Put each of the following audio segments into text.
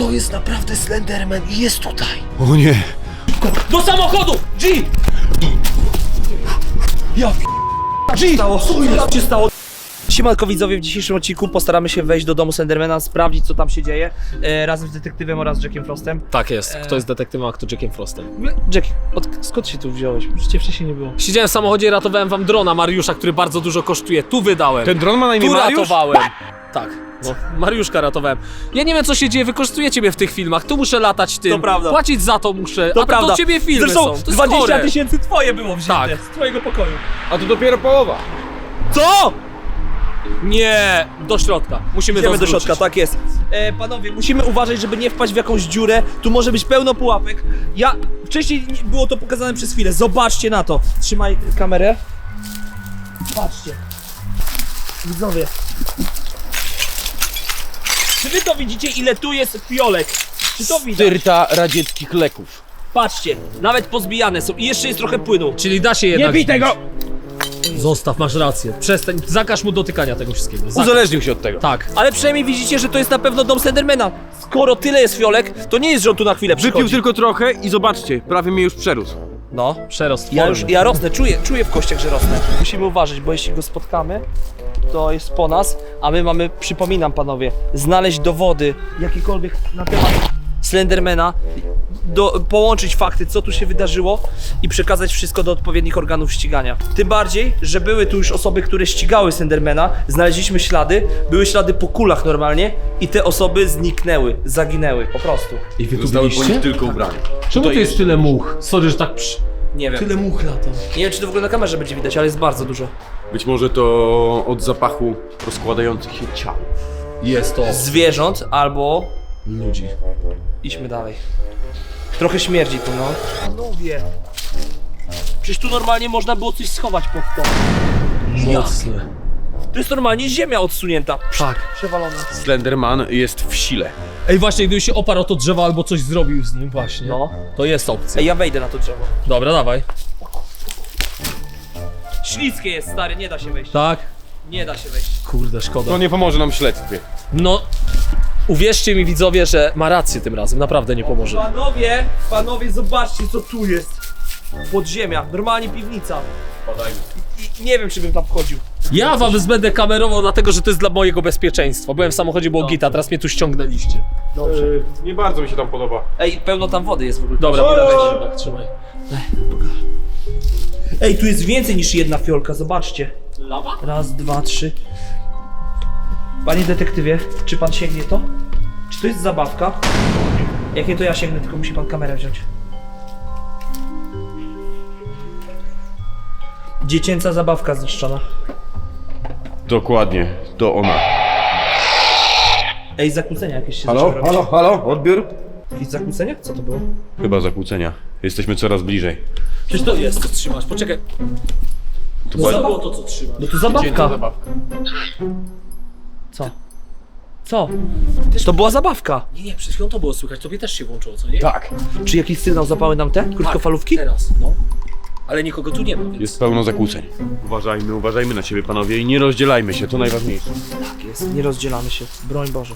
To jest naprawdę Slenderman i jest tutaj. O nie! Do samochodu! G! Ja G! Stało? Co się stało? Siemanko widzowie, w dzisiejszym odcinku postaramy się wejść do domu Slendermana, sprawdzić co tam się dzieje, e, razem z detektywem oraz Jackiem Frostem. Tak jest. Eee. Kto jest detektywem, a kto Jackiem Frostem? Jack, od, skąd się tu wziąłeś? Przecież cię wcześniej nie było. Siedziałem w samochodzie i ratowałem wam drona Mariusza, który bardzo dużo kosztuje. Tu wydałem. Ten dron ma na imię tu Mariusz? ratowałem. Tak. No, Mariuszka ratowałem. Ja nie wiem co się dzieje, wykorzystujecie mnie w tych filmach. Tu muszę latać tym. To prawda. Płacić za to muszę. To a prawda. to do ciebie filmy Zresztą są. To jest 20 chore. tysięcy twoje było wzięte Tak. z twojego pokoju. A to dopiero połowa. Co? Nie, do środka. Musimy Idziemy to do środka, tak jest. E, panowie, musimy uważać, żeby nie wpaść w jakąś dziurę. Tu może być pełno pułapek. Ja. Wcześniej nie- było to pokazane przez chwilę. Zobaczcie na to. Trzymaj kamerę. Patrzcie. Widzowie. Czy wy to widzicie, ile tu jest fiolek? Czy to widać? Tyrta radzieckich leków. Patrzcie, nawet pozbijane są i jeszcze jest trochę płynu. Czyli da się jednak. bij tego! Zostaw, masz rację. Przestań, zakaż mu dotykania tego wszystkiego. Zakaż. Uzależnił się od tego. Tak. Ale przynajmniej widzicie, że to jest na pewno dom Slendermana. Skoro tyle jest fiolek, to nie jest, że on tu na chwilę Wypił przychodzi. tylko trochę i zobaczcie, prawie mnie już przerósł. No. Przerost Ja formy. już, ja rosnę, czuję, czuję w kościach, że rosnę. Musimy uważać, bo jeśli go spotkamy, to jest po nas, a my mamy, przypominam panowie, znaleźć dowody jakiekolwiek na temat Slendermana, do, połączyć fakty, co tu się wydarzyło i przekazać wszystko do odpowiednich organów ścigania. Tym bardziej, że były tu już osoby, które ścigały Slendermana, znaleźliśmy ślady, były ślady po kulach normalnie i te osoby zniknęły, zaginęły, po prostu. I wy tu Zostały po byliście? nich tylko ubrania. Czemu tu jest tyle much? Sorry, że tak przy... Nie wiem. Tyle much lata. Nie wiem, czy to w ogóle na kamerze będzie widać, ale jest bardzo dużo. Być może to od zapachu rozkładających się ciał. Jest to. zwierząt albo Ludzi. idźmy dalej. Trochę śmierdzi tu, no. Panowie. Przecież tu normalnie można było coś schować pod to. Mocne. To jest normalnie ziemia odsunięta. Tak. Przewalona. Slenderman jest w sile. Ej, właśnie, gdyby się oparł o to drzewo albo coś zrobił z nim, właśnie. No. To jest opcja. Ej, ja wejdę na to drzewo. Dobra, dawaj. Śliskie jest, stary, nie da się wejść. Tak. Nie da się wejść. Kurde, szkoda. To nie pomoże nam w śledztwie. No, uwierzcie mi widzowie, że ma rację tym razem, naprawdę nie pomoże. Panowie, panowie, zobaczcie co tu jest. Podziemia, normalnie piwnica. I, I nie wiem, czy bym tam wchodził. Ja wam będę kamerował, dlatego że to jest dla mojego bezpieczeństwa. Byłem w samochodzie, było gita, teraz mnie tu ściągnęliście. Dobrze. nie bardzo mi się tam podoba. Ej, pełno tam wody jest w ogóle. Dobra, dobra, weź, tak, trzymaj. Ej, tu jest więcej niż jedna fiolka, zobaczcie. Lawa? Raz, dwa, trzy. Panie detektywie, czy pan sięgnie to? Czy to jest zabawka? Jak nie, to ja sięgnę, tylko musi pan kamerę wziąć. Dziecięca zabawka zniszczona. Dokładnie, to ona. Ej, zakłócenia jakieś się Halo, zaczęły robić. halo, halo, odbiór? Jakieś zakłócenia? Co to było? Chyba zakłócenia. Jesteśmy coraz bliżej. Przecież to jest, co trzymasz, poczekaj. To To była... było to, co trzymasz. No to zabawka. Co? Co? To była zabawka. Nie, nie, przed chwilą to było słychać, tobie też się włączyło, co nie? Tak. Czy jakiś sygnał zapały nam te krótkofalówki? Teraz, no. Ale nikogo tu nie ma, więc... Jest pełno zakłóceń. Uważajmy, uważajmy na siebie panowie i nie rozdzielajmy się, to najważniejsze. Tak jest, nie rozdzielamy się. Broń Boże.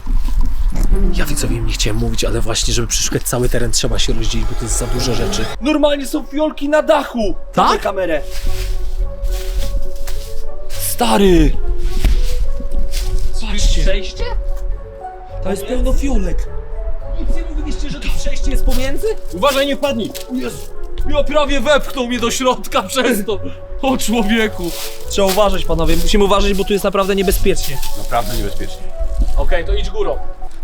Ja widzowie im nie chciałem mówić, ale właśnie, żeby przeszukać cały teren trzeba się rozdzielić, bo to jest za dużo rzeczy. Normalnie są fiolki na dachu! Tak? Daj kamerę. Stary! Patrzcie. Przejście? To jest pełno fiolek. Nic nie mówiliście, że to przejście jest pomiędzy? Uważaj, nie wpadnij! Jezu, ja prawie wepchnął mnie do środka przez to. O człowieku. Trzeba uważać, panowie. Musimy uważać, bo tu jest naprawdę niebezpiecznie. Naprawdę niebezpiecznie. Okej, to idź górą.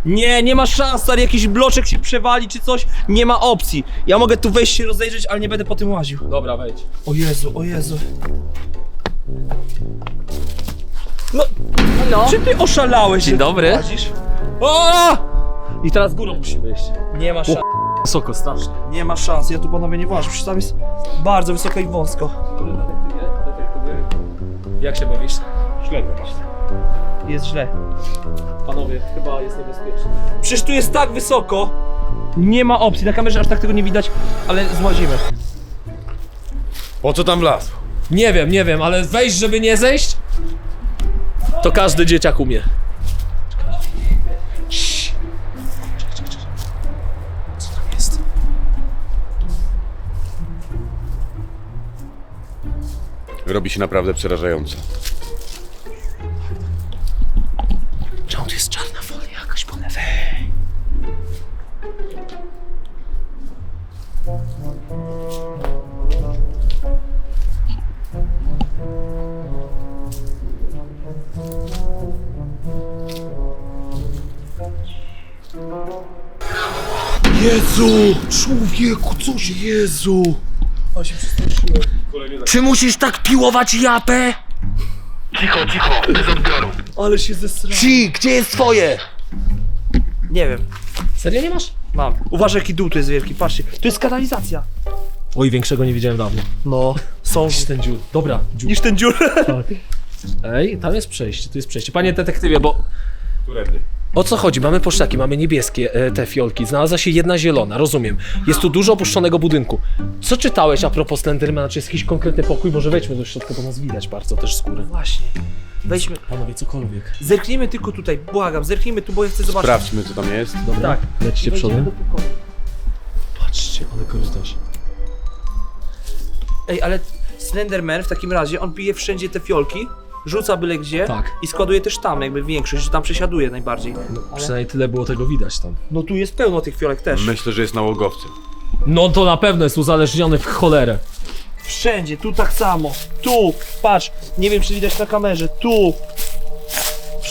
Nie, nie ma szans, stary. Jakiś bloczek się przewali czy coś. Nie ma opcji. Ja mogę tu wejść się rozejrzeć, ale nie będę po tym łaził. Dobra, wejdź. O Jezu, o Jezu. No, No. czy ty oszalałeś? Dzień że tu dobry. łazisz? O! I teraz górą musimy iść. Nie ma szans. Wysoko, strasznie. Nie ma szans. Ja tu panowie nie włażę. Przecież tam jest bardzo wysoko i wąsko. Jak się bawisz? Śledzę właśnie jest źle. Panowie, chyba jest niebezpiecznie. Przecież tu jest tak wysoko! Nie ma opcji, na kamerze aż tak tego nie widać, ale złazimy. Po co tam wlazł? Nie wiem, nie wiem, ale wejść, żeby nie zejść? To każdy dzieciak umie. Ciii. Co tam jest? Robi się naprawdę przerażająco. Czemu tu jest czarna folia jakaś po lewej? Jezu! Człowieku, coś Jezu! Czy musisz tak piłować japę? Ale się zesrałem. Ci, gdzie jest twoje? Nie wiem, Serio nie masz? mam. Uważaj jaki dół tu jest wielki, patrzcie. To jest kanalizacja. Oj, większego nie widziałem dawno. No, są. Niż ten dziur. Dobra, dziur. Niż ten dziur. Ej, tam jest przejście, tu jest przejście. Panie detektywie, bo Którędy? O co chodzi? Mamy poszlaki, mamy niebieskie e, te fiolki, znalazła się jedna zielona, rozumiem. Jest tu dużo opuszczonego budynku. Co czytałeś a propos Slendermana? Czy jest jakiś konkretny pokój? Może wejdźmy do środka, bo nas widać bardzo też skórę. Właśnie. Wejdźmy. Panowie, cokolwiek. Zerknijmy tylko tutaj, błagam, zerknijmy tu, bo ja chcę zobaczyć. Sprawdźmy, co tam jest. Dobra, Tak. lecicie Wejdziemy przodem. do pokoju. Patrzcie, ale korytarz. Ej, ale Slenderman w takim razie, on pije wszędzie te fiolki, rzuca byle gdzie Tak. i składuje też tam, jakby większość, że tam przesiaduje najbardziej. No, Ale- Przynajmniej tyle było tego widać tam. No tu jest pełno tych fiolek też. Myślę, że jest nałogowcem. No to na pewno jest uzależniony w cholerę. Wszędzie, tu tak samo. Tu, patrz, nie wiem czy widać na kamerze, tu.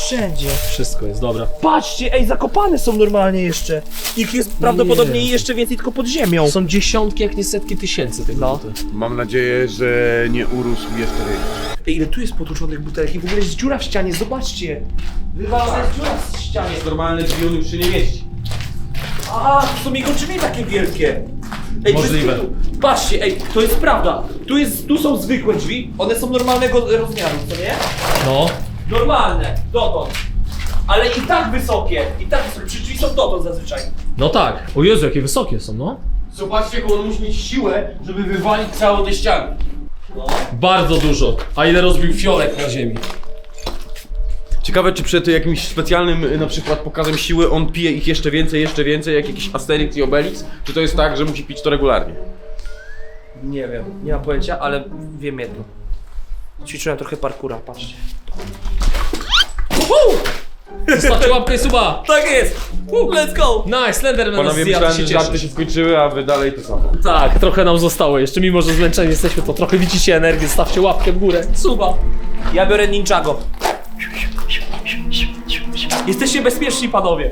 Wszędzie. Wszystko jest, dobra. Patrzcie, ej, zakopane są normalnie jeszcze. Ich jest prawdopodobnie Nie. jeszcze więcej tylko pod ziemią. Są dziesiątki, jak nie setki tysięcy tych No. buty. Mam nadzieję, że nie urósł jeszcze więcej. Ej, ile tu jest potłuczonych butelek i w ogóle jest dziura w ścianie, zobaczcie. Wywalona jest dziura w ścianie. Normalny drzwi on już się nie mieści. Aha, to są jego drzwi takie wielkie. Ej, bez Możliwe. kitu. Patrzcie, ej, to jest prawda. Tu, jest, tu są zwykłe drzwi, one są normalnego rozmiaru, co nie? No. Normalne, dotąd. Ale i tak wysokie, i tak wysokie, przy drzwi są dotąd zazwyczaj. No tak. O Jezu, jakie wysokie są, no. Zobaczcie, jak on musi mieć siłę, żeby wywalić całą tę ścianę. Bardzo dużo. A ile rozbił fiolek na ziemi? Ciekawe, czy przed jakimś specjalnym y, na przykład pokazem siły on pije ich jeszcze więcej, jeszcze więcej, jak jakiś Asterix i Obelix? Czy to jest tak, że musi pić to regularnie? Nie wiem, nie mam pojęcia, ale wiem jedno. Ćwiczyłem trochę parkura, patrzcie. Zostawcie łapkę i suba. Tak jest! Let's go! Nice, Slenderman nas Panowie, zjadł, myślałem, się że żarty cieszę. się skończyły, a wy dalej to samo. Tak, trochę nam zostało jeszcze, mimo że zmęczeni jesteśmy, to trochę widzicie energię, stawcie łapkę w górę. Suba. Ja biorę Ninjago. Jesteście bezpieczni, panowie.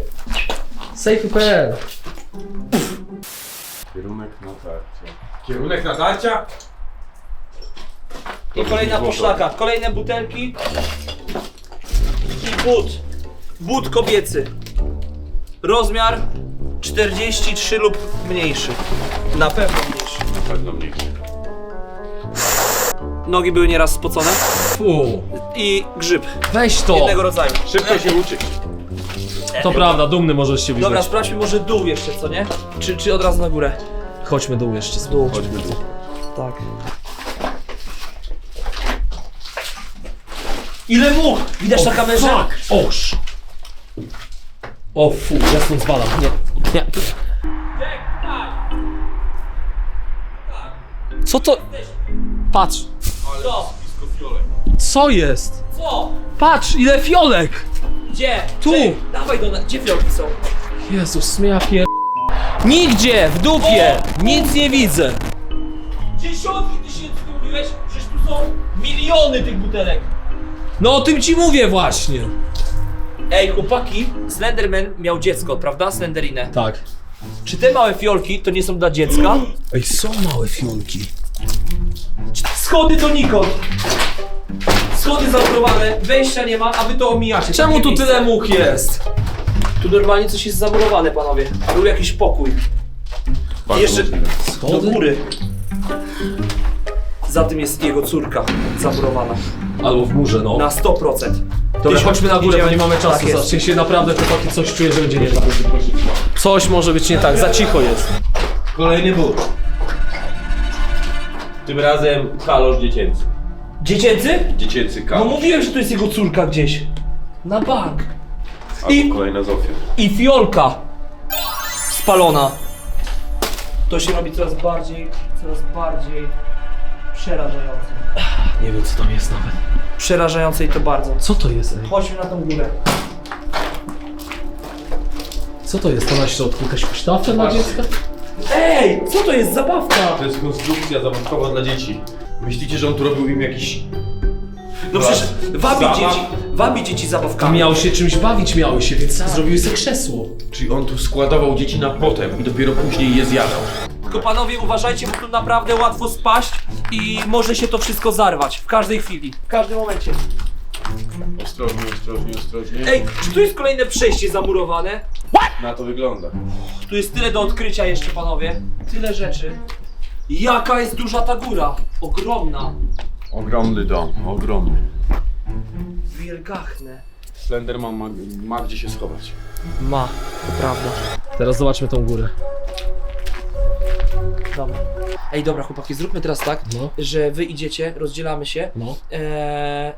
Safe.pl Kierunek natarcia. Kierunek natarcia? I kolejna poszlaka, kolejne butelki. I but. But kobiecy. Rozmiar 43 lub mniejszy. Na pewno mniejszy. Na pewno mniejszy. Nogi były nieraz spocone. Fu, I grzyb. weź to. Jednego rodzaju. Szybko się uczyć. To prawda, dumny możesz się Dobra, widzieć. sprawdźmy może dół jeszcze, co nie? Czy, czy od razu na górę? Chodźmy dół jeszcze. Dół. Chodźmy tu. Tak. Ile much! Widać na kamerze? Tak, oż. O fu, ja stąd zwalam. Nie, nie. Co to? Patrz. Co? Co jest? Co? Patrz, ile fiolek! Gdzie? Tu. Dawaj do nas. Gdzie fiolki są? Jezus, ja pier... Nigdzie, w dupie, nic nie widzę. Dziesiątki tysięcy ty mówiłeś? Przecież tu są miliony tych butelek. No o tym ci mówię właśnie. Ej, chłopaki, Slenderman miał dziecko, prawda? Slenderinę. Tak. Czy te małe fiolki to nie są dla dziecka? Ej, są małe fiolki. Schody donikąd. Schody zamurowane, wejścia nie ma, a wy to omijacie. Czemu Takie tu miejsce. tyle much jest? Tu normalnie coś jest zamurowane, panowie. Był jakiś pokój. Bardzo Jeszcze możliwe. do Schody? góry. Za tym jest jego córka zamurowana. Albo w murze, no. Na 100%. Dobra, chodźmy na górę, bo nie mamy Tak czasu. jest. Zacznie się naprawdę, chłopaki, coś czuję, że będzie nie tak. Coś może być nie tak, za cicho jest. Kolejny but. Tym razem kalosz dziecięcy. Dziecięcy? Dziecięcy No kalosz. mówiłem, że to jest jego córka gdzieś. Na bank. Albo i- kolejna Zofia. I fiolka spalona. To się robi coraz bardziej, coraz bardziej przerażające. Nie wiem co tam jest nawet. Przerażające i to bardzo. Co to jest, ej? Chodźmy na tą górę. Co to jest to na środku? Jakaś huśtawka dla dziecka? Ej, co to jest zabawka? To jest konstrukcja zabawkowa dla dzieci. Myślicie, że on tu robił im jakiś... No przecież wabi Zabaw. dzieci, wabi dzieci A zabawkami. miały się czymś bawić, miały się, więc zrobiły sobie krzesło. Czyli on tu składował dzieci na potem i dopiero później je zjadał. Tylko panowie uważajcie, bo tu naprawdę łatwo spaść i może się to wszystko zarwać w każdej chwili, w każdym momencie. Ostrożnie, ostrożnie, ostrożnie. Ej, czy tu jest kolejne przejście zamurowane? Na to wygląda. Tu jest tyle do odkrycia jeszcze, panowie. Tyle rzeczy. Jaka jest duża ta góra? Ogromna. Ogromny dom, ogromny. Wielgachne. Slenderman ma, ma gdzie się schować. Ma, to prawda. Teraz zobaczmy tą górę. Dobra. Ej, dobra, chłopaki, zróbmy teraz tak, No. że wy idziecie, rozdzielamy się. No. Eee,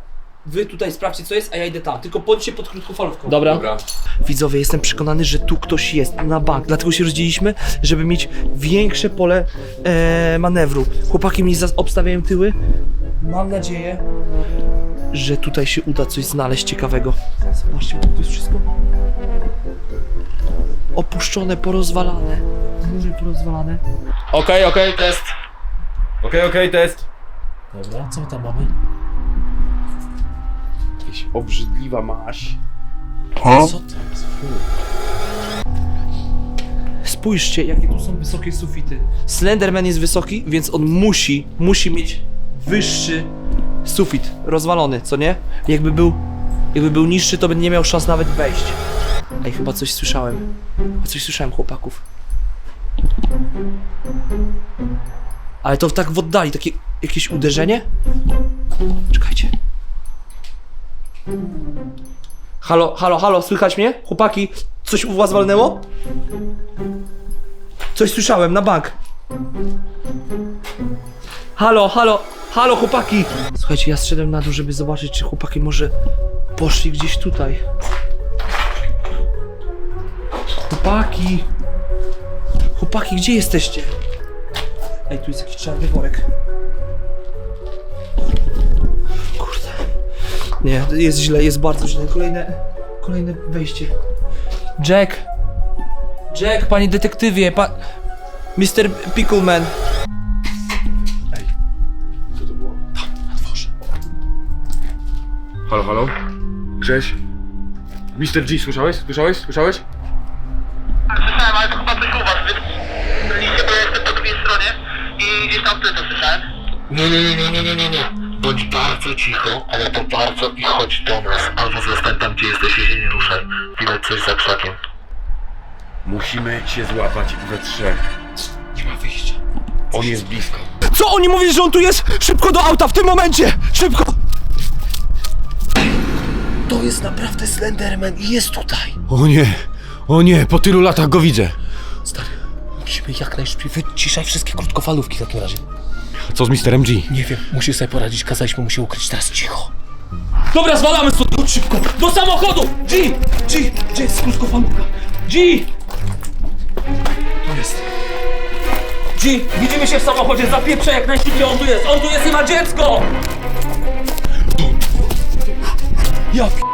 wy tutaj sprawdźcie co jest, a ja idę tam. Tylko bądźcie pod krótkofalówką. Dobra. Dobra. Widzowie, jestem przekonany, że tu ktoś jest na bank. Dlatego się rozdzieliliśmy, żeby mieć większe pole e, manewru. Chłopaki mi zas- obstawiają tyły. Mam nadzieję, że tutaj się uda coś znaleźć ciekawego. Zobaczcie, bo to jest wszystko opuszczone, porozwalane. Mury porozwalane. Okej, okej, test. Okej, okej, test. Dobra, co my tam mamy? Jakaś obrzydliwa maś. Co to jest? Fu. Spójrzcie, jakie tu są wysokie sufity. Slenderman jest wysoki, więc on musi, musi mieć wyższy sufit. Rozwalony, co nie? Jakby był, jakby był niższy, to by nie miał szans nawet wejść. Ej, chyba coś słyszałem. Chyba coś słyszałem chłopaków. Ale to tak w oddali, takie jakieś uderzenie? Czekajcie. Halo, halo, halo, słychać mnie? Chłopaki, coś u was walnęło? Coś słyszałem, na bank. Halo, halo, halo chłopaki! Słuchajcie, ja zszedłem na dół, żeby zobaczyć, czy chłopaki może poszli gdzieś tutaj. Chłopaki! Chłopaki, gdzie jesteście? Ej, tu jest jakiś czarny worek. Kurde. Nie, jest źle, jest bardzo źle. Kolejne, kolejne wejście. Jack! Jack, panie detektywie, pan... Mr. Pickleman. Co to było? Tam, na dworze. Halo, halo? Grześ? Mr. G, słyszałeś? Słyszałeś? Słyszałeś? Słyszałem, ale to chyba coś u was. Wy byliście, bo ja jestem po drugiej stronie i gdzieś tam wtedy to słyszałem. Nie, nie, nie, nie, nie, nie, nie, nie. Bądź bardzo cicho, ale to bardzo i chodź do nas. Albo zostań tam, gdzie jesteś i się nie ruszaj. Widać coś za krzakiem. Musimy się złapać we trzech. Nie ma wyjścia. On jest blisko. Co oni mówili, że on tu jest? Szybko do auta, w tym momencie! Szybko! To jest naprawdę Slenderman i jest tutaj. O nie, o nie, po tylu latach go widzę. Stary, musimy jak najszybciej wyciszaj wszystkie krótkofalówki w takim razie. Co z Mr. G? Nie wiem, musisz sobie poradzić, kazaliśmy mu się ukryć, teraz cicho. Dobra, zwalamy stąd, chodź szybko! Do samochodu! G! G! Gdzie jest krótkofalówka? G! To jest. G! Widzimy się w samochodzie, zapieprzę jak najszybciej, on tu jest! On tu jest i ma dziecko! Ja p...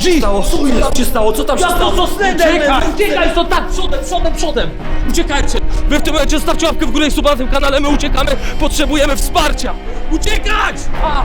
G! Stało? Co jest? się stało? Co tam się stało? to Uciekaj! Uciekaj, to tak, przodem, przodem, przodem! Uciekajcie! Wy w tym momencie zostawcie łapkę w górę i suba na tym kanale, my uciekamy, potrzebujemy wsparcia! Uciekać! A!